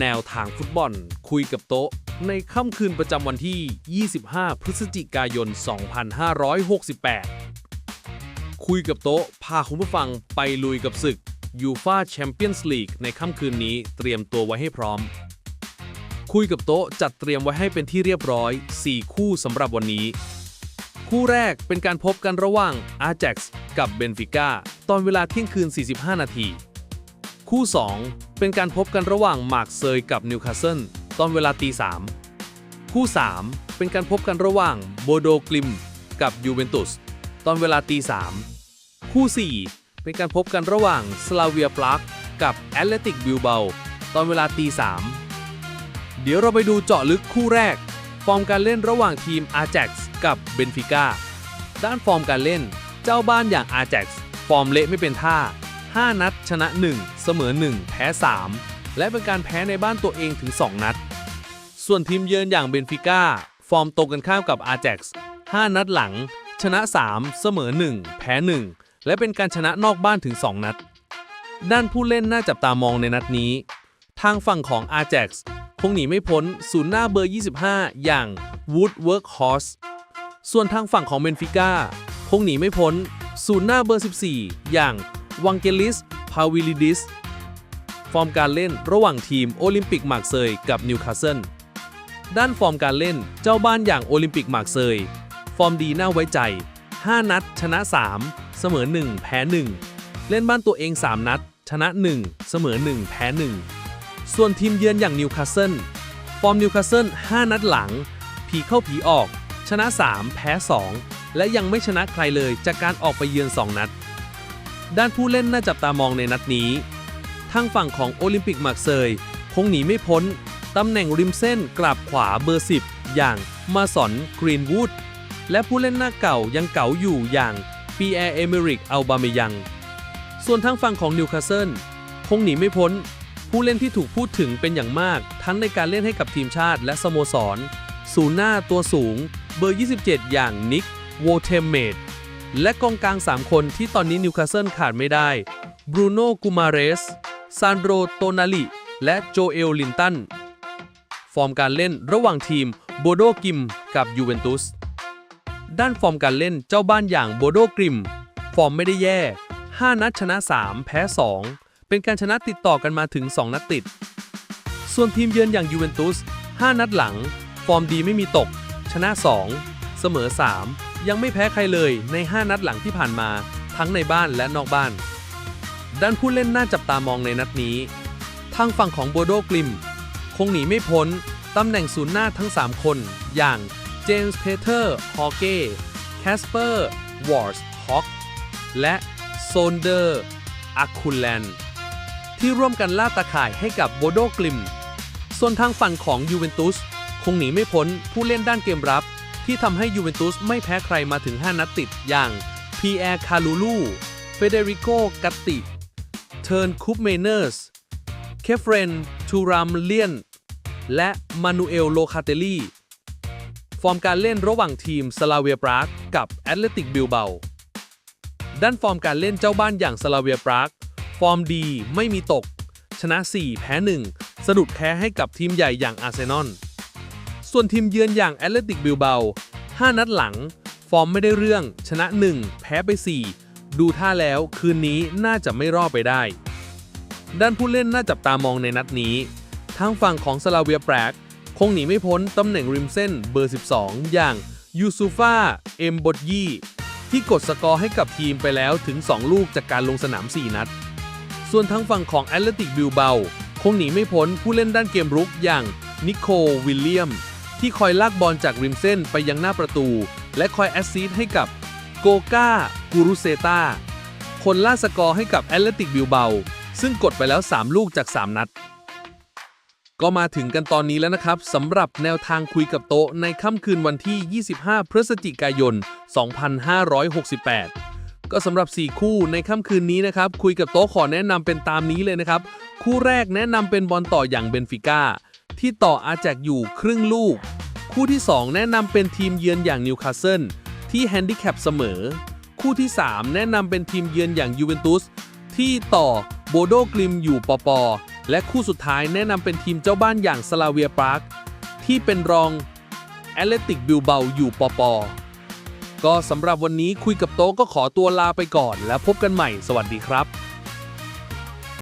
แนวทางฟุตบอล คุยกับโต๊ะ ในค่ำคืนประจำวันที่ 25 พฤศจิกายน 2568 คุยกับโต๊ะ พาคุณผู้ฟังไปลุยกับศึกยูฟาแชมเปี้ยนส์ลีกในค่ำคืนนี้เตรียมตัวไว้ให้พร้อม คุยกับโต๊ะจัดเตรียมไว้ให้เป็นที่เรียบร้อย 4 คู่สำหรับวันนี้ คู่แรกเป็นการพบกันระหว่าง Ajax กับเบนฟิก้าตอนเวลาเที่ยงคืน 45 นาที คู่ 2 เป็นการพบกันระหว่างมาร์กเซยกับนิวคาสเซิลตอนเวลาตี3คู่ 3 เป็นการพบกันระหว่างโบโดกลิมกับยูเวนตุสตอนเวลาตี3คู่ 4 เป็นการพบกันระหว่างสลาเวียปลักกับแอตเลติกบิลเบาตอนเวลาตี3เดี๋ยวเราไปดูเจาะลึกคู่แรก ฟอร์มการเล่นระหว่างทีม Ajax กับเบนฟิก้าด้านฟอร์มการเล่น เจ้าบ้านอย่าง Ajax ฟอร์มเละไม่เป็นท่า 5 นัด ชนะ 1 เสมอ 1 แพ้ 3 และเป็นการแพ้ในบ้านตัวเองถึง 2 นัด ส่วนทีมเยือนอย่างเบนฟิก้า ฟอร์มตรงกันข้ามกับ Ajax 5นัดหลัง ชนะ 3 เสมอ 1 แพ้ 1 และเป็นการชนะนอกบ้านถึง 2 นัด ด้านผู้เล่นน่าจับตามองในนัดนี้ ทางฝั่งของ Ajax คงหนีไม่พ้นศูนย์หน้าเบอร์ 25 อย่าง Wood Workhorse ส่วนทางฝั่งของเบนฟิก้าคงหนีไม่พ้นศูนย์หน้าเบอร์ 14 อย่าง วังเกลิส พาวิลิดิส ฟอร์มการเล่นระหว่างทีมโอลิมปิกมาร์กเซยกับนิวคาสเซิล ด้านฟอร์มการเล่นเจ้าบ้านอย่างโอลิมปิกมาร์กเซย ฟอร์มดีน่าไว้ใจ 5 นัด ชนะ 3 เสมอ 1 แพ้ 1 เล่นบ้านตัวเอง 3 นัด ชนะ 1 เสมอ 1 แพ้ 1 ส่วนทีมเยือนอย่างนิวคาสเซิล ฟอร์มนิวคาสเซิล 5 นัดหลัง ผีเข้าผีออก ชนะ 3 แพ้ 2 และยังไม่ชนะใครเลยจากการออกไปเยือน 2 นัด ด้านผู้เล่นน่าจับตามองในนัดนี้ ทางฝั่งของโอลิมปิกมาร์กเซยคงหนีไม่พ้น ตำแหน่งริมเส้นกราบขวาเบอร์ 10 อย่างมาสอนกรีนวูดและผู้เล่นหน้าเก่ายังเก่าอยู่อย่างปีแอร์เอเมริกอัลบาเมยัง ส่วนทางฝั่งของนิวคาสเซิลคงหนีไม่พ้น ผู้เล่นที่ถูกพูดถึงเป็นอย่างมาก ทั้งในการเล่นให้กับทีมชาติและสโมสร ศูนย์หน้าตัวสูง เบอร์ 27 อย่างนิกโวเทมเมด และกองกลาง 3 คนที่ตอนนี้นิวคาสเซิลขาดไม่ได้ บรูโน่กูมาเรส ซานโดรโตนาลิ และโจเอลลินตัน ฟอร์มการเล่นระหว่างทีมโบโดกิมกับยูเวนตุส ด้านฟอร์มการเล่นเจ้าบ้านอย่างโบโดกริม ฟอร์มไม่ได้แย่ 5 นัดชนะ 3 แพ้ 2 เป็นการชนะติดต่อกันมาถึง 2 นัดติด ส่วนทีมเยือนอย่างยูเวนตุส 5 นัดหลัง ฟอร์มดีไม่มีตก ชนะ 2 เสมอ 3 ยังไม่แพ้ใครเลยใน 5 นัดหลังที่ผ่านมา ทั้งในบ้านและนอกบ้าน ด้านผู้เล่นน่าจับตามองในนัดนี้ ทางฝั่งของโบโดกลิม คงหนีไม่พ้นตำแหน่งศูนย์หน้าทั้ง 3 คน อย่างเจมส์เพเทอร์ฮอเก้แคสเปอร์วอร์สฮอกและโซนเดอร์อาคูแลนที่ร่วมกันล่าตาข่ายให้กับโบโดกลิม ส่วนทางฝั่งของยูเวนตุส คงหนีไม่พ้นผู้เล่นด้านเกมรับ ที่ทำให้ยูเวนตุสไม่แพ้ใครมาถึง 5 นัดติดอย่างพีแอร์คาลูลูเฟเดริโกกัตติเทิร์นคูปเมเนอร์สเคฟเรนทูรามเลียน และมานูเอลโลคาเตลีฟอร์มการเล่นระหว่างทีมสลาเวียปรากกับแอตเลติกบิลเบาด้านฟอร์มการเล่นเจ้าบ้านอย่างสลาเวียปรากฟอร์มดีไม่มีตก ชนะ 4 แพ้ 1 สะดุดแพ้ให้กับทีมใหญ่อย่างอาร์เซนอล ส่วนทีมเยือนอย่างแอตเลติกบิลเบา5นัดหลัง ฟอร์มไม่ได้เรื่อง ชนะ 1 แพ้ไป 4 ดูท่าแล้วคืนนี้น่าจะไม่รอดไปได้ ด้านผู้เล่นน่าจับตามองในนัดนี้ ทางฝั่งของสลาเวียแปรกคงหนีไม่พ้นตำแหน่งริมเส้นเบอร์ 12 อย่างยูซูฟาเอ็มบดยีที่กดสกอร์ให้กับทีมไปแล้วถึง 2 ลูกจากการลงสนาม 4 นัด ส่วนทางฝั่งของแอตเลติกบิลเบาคงหนีไม่พ้นผู้เล่นด้านเกมรุกอย่างนิโคลวิลเลียม ที่คอยลากบอลจากริมเส้นไปยังหน้าประตู และคอยแอสซิสให้กับโกกากูรุเซตาคนล่าสกอร์ให้กับแอตเลติกบิลเบา ซึ่งกดไปแล้ว 3 ลูกจาก 3 นัด ก็มาถึงกันตอนนี้แล้วนะครับสำหรับแนวทางคุยกับโต๊ะในค่ำคืนวันที่ 25 พฤศจิกายน 2568 ก็สำหรับ 4 คู่ในค่ำคืนนี้นะครับ คุยกับโต๊ะขอแนะนำเป็นตามนี้เลยนะครับ คู่แรกแนะนำเป็นบอลต่ออย่างเบนฟิก้า ที่ต่ออาแจกอยู่ครึ่งลูก คู่ที่ 2 แนะนำเป็นทีมเยือนอย่างนิวคาสเซิลที่แฮนดิแคปเสมอ คู่ที่ 3 แนะนำเป็นทีมเยือนอย่างยูเวนตุสที่ต่อโบโดกลิมอยู่ปอปอและคู่สุดท้ายแนะนำเป็นทีมเจ้าบ้านอย่างสลาเวียปรากที่เป็นรองแอตเลติกบิลเบาอยู่ปป ก็สำหรับวันนี้คุยกับโต๊ก็ขอตัวลาไปก่อน แล้วพบกันใหม่ สวัสดีครับ